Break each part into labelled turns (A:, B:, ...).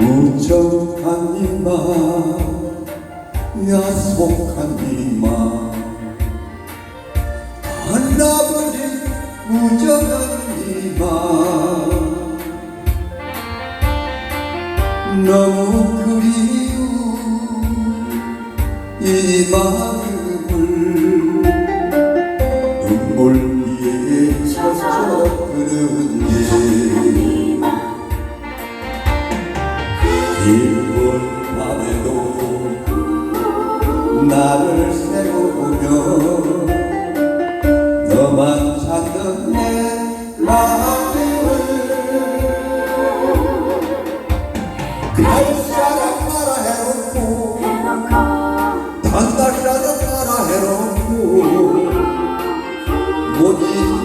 A: 무정한 이마 야속한 이마 만나버린 무정한 이마 너무 그리운 이마 기쁜 밤에도 나를 세우며 너만 찾는 내 마음을 갈 사람 말아 해놓고 단달 사람 말아 해놓고 모진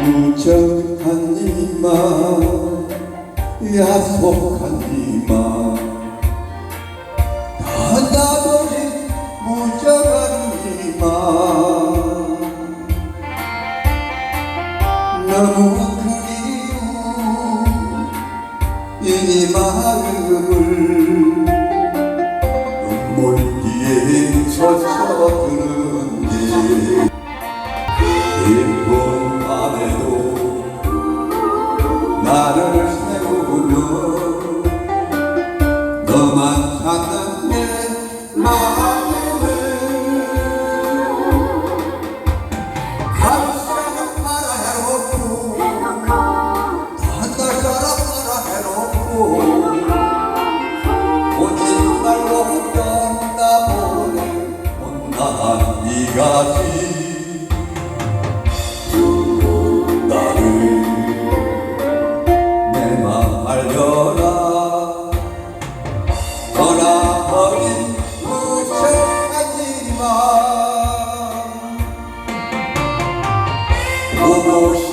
A: 무정한 이마 야속한 이마. 닫아버린 무정한 이마. 너무 그리운 이 마음을 눈물 뒤에 젖어 드는 나를 세우며 너만 찾는 내 마음 como